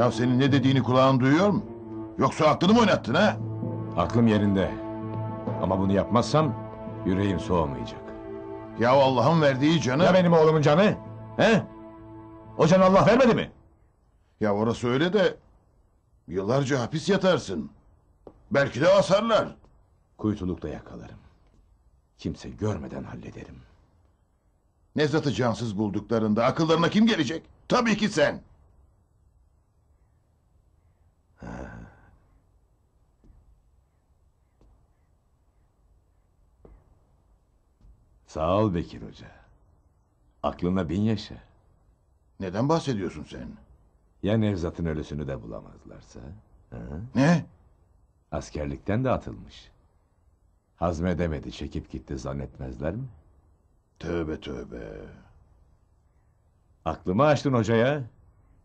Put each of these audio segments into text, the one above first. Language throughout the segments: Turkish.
Ya senin ne dediğini kulağın duyuyor mu? Yoksa aklını mı oynattın ha? Aklım yerinde. Ama bunu yapmazsam yüreğim soğumayacak. Ya Allah'ın verdiği canı... Ya benim oğlumun canı? He? O canı Allah vermedi mi? Ya orası öyle de... Yıllarca hapis yatarsın. Belki de asarlar. Kuytulukta yakalarım. Kimse görmeden hallederim. Nevzat'ı cansız bulduklarında akıllarına kim gelecek? Tabii ki sen. Sağ ol Bekir Hoca. Aklına bin yaşa. Neden bahsediyorsun sen? Ya Nevzat'ın ölüsünü de bulamazlarsa? Ha? Ne? Askerlikten de atılmış. Hazmedemedi, çekip gitti zannetmezler mi? Tövbe tövbe. Aklımı açtın hocaya.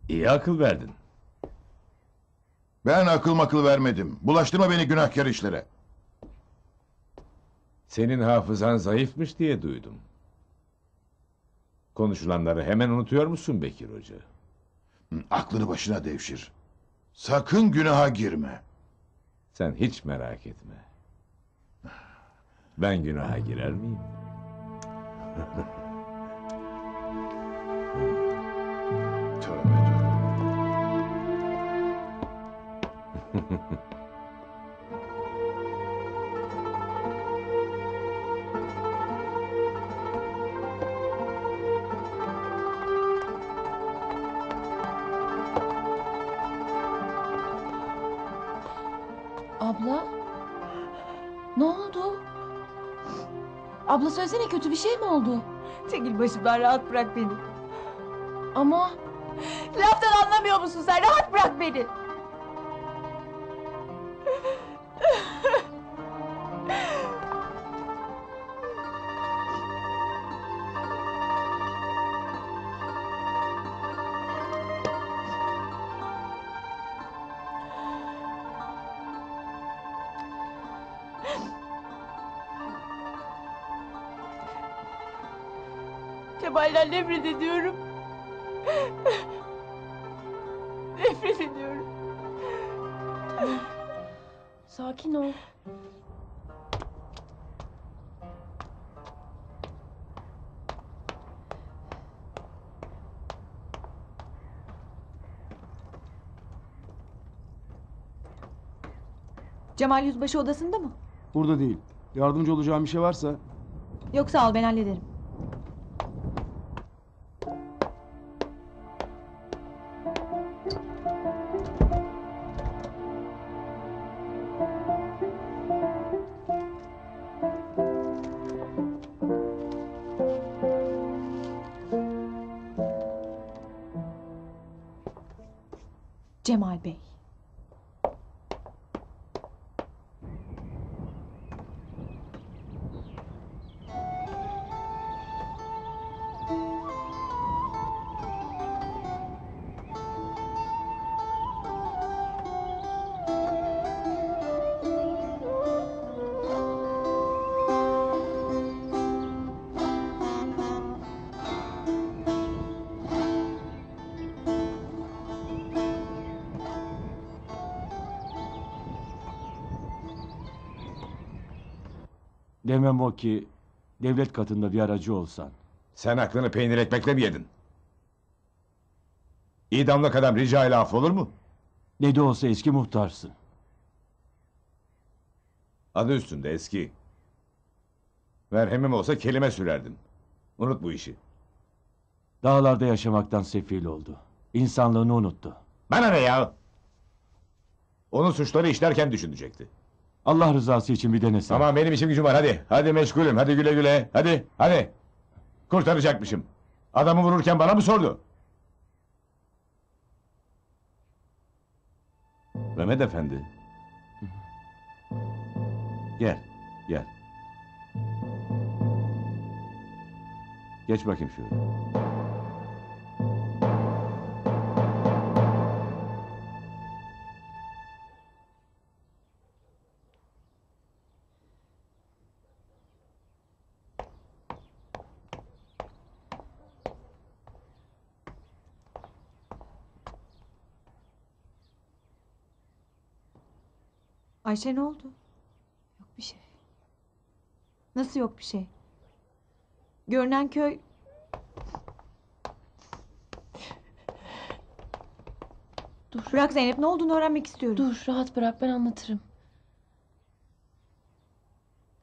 İyi akıl verdin. Ben akıl makıl vermedim. Bulaştırma beni günahkar işlere. Senin hafızan zayıfmış diye duydum. Konuşulanları hemen unutuyor musun Bekir Hoca? Aklını başına devşir. Sakın günaha girme. Sen hiç merak etme. Ben günaha girer miyim? Tövbe tövbe. Abla? Ne oldu? Abla söylesene kötü bir şey mi oldu? Çekil başımdan rahat bırak beni. Ama Laftan anlamıyor musun sen? Rahat bırak beni. Kemal'den nefret ediyorum. Nefret ediyorum. sakin ol. Cemal Yüzbaşı odasında mı? Burada değil. Yardımcı olacağım bir şey varsa Yok sağ ol ben hallederim. Cemal Bey. Demem o ki devlet katında bir aracı olsan. Sen aklını peynir ekmekle mi yedin? İdamlık adam rica ile af olur mu? Ne de olsa eski muhtarsın. Adı üstünde eski. Merhemim olsa kelime sürerdim. Unut bu işi. Dağlarda yaşamaktan sefil oldu. İnsanlığını unuttu. Bana ne ya? Onun suçları işlerken düşünecekti. Allah rızası için bir denesin. Tamam benim işim gücüm var hadi. Hadi meşgulüm hadi güle güle. Hadi hadi. Kurtaracakmışım. Adamı vururken bana mı sordu? Mehmet Efendi. Gel, gel. Geç bakayım şöyle. Ayşe ne oldu? Yok bir şey. Nasıl yok bir şey? Görünen köy... Dur. Bırak Zeynep ne olduğunu öğrenmek istiyorum. Dur rahat bırak ben anlatırım.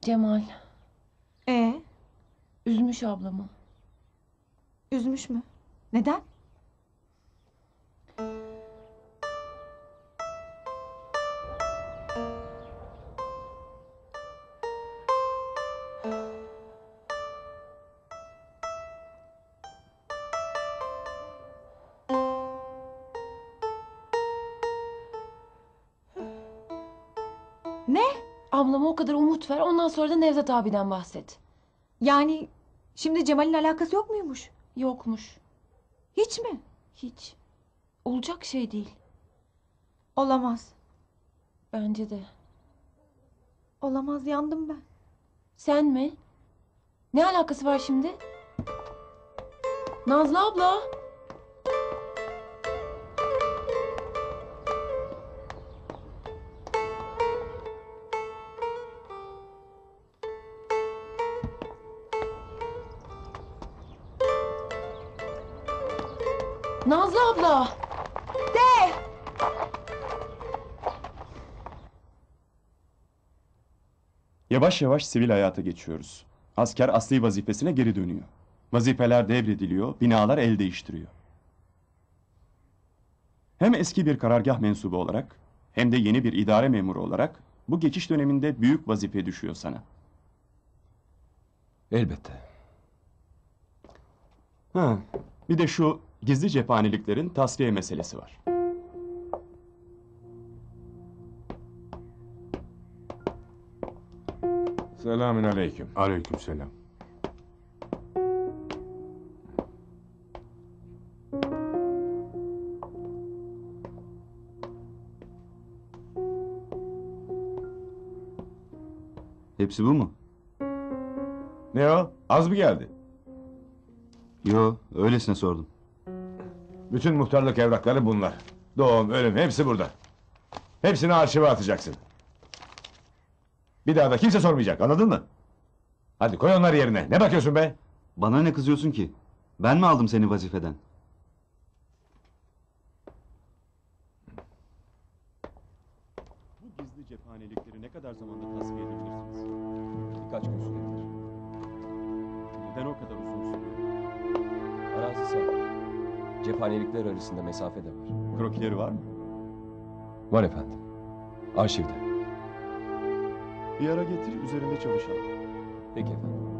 Cemal Ee, üzmüş ablamı. üzmüş mü? Neden? Ablama o kadar umut ver ondan sonra da Nevzat abiden bahset. Yani şimdi Cemal'in alakası yok muymuş? Yokmuş. Hiç mi? Hiç. Olacak şey değil. Olamaz. Bence de. Olamaz yandım ben. Sen mi? Ne alakası var şimdi? Nazlı abla. Nazlı abla. Yavaş yavaş sivil hayata geçiyoruz. Asker asli vazifesine geri dönüyor. Vazifeler devrediliyor, binalar el değiştiriyor. Hem eski bir karargah mensubu olarak hem de yeni bir idare memuru olarak bu geçiş döneminde büyük vazife düşüyor sana. Elbette. Ha, bir de şu gizli cephaneliklerin tasfiye meselesi var. Selamün aleyküm. Aleykümselam. Hepsi bu mu? Ne o? Az mı geldi? Yo, öylesine sordum. Bütün muhtarlık evrakları bunlar. Doğum, ölüm hepsi burada. Hepsini arşive atacaksın. Bir daha da kimse sormayacak anladın mı? Hadi koy onları yerine. Ne bakıyorsun be? Bana ne kızıyorsun ki? Ben mi aldım seni vazifeden? Bu gizli cephanelikleri ne kadar zamanda tasfiye edebilirsiniz? Birkaç gün sürebilir. Neden o kadar uzun Cephanelikler arasında mesafe de var. Krokileri var mı? Var efendim. Arşivde. Bir ara getir üzerinde çalışalım. Peki efendim.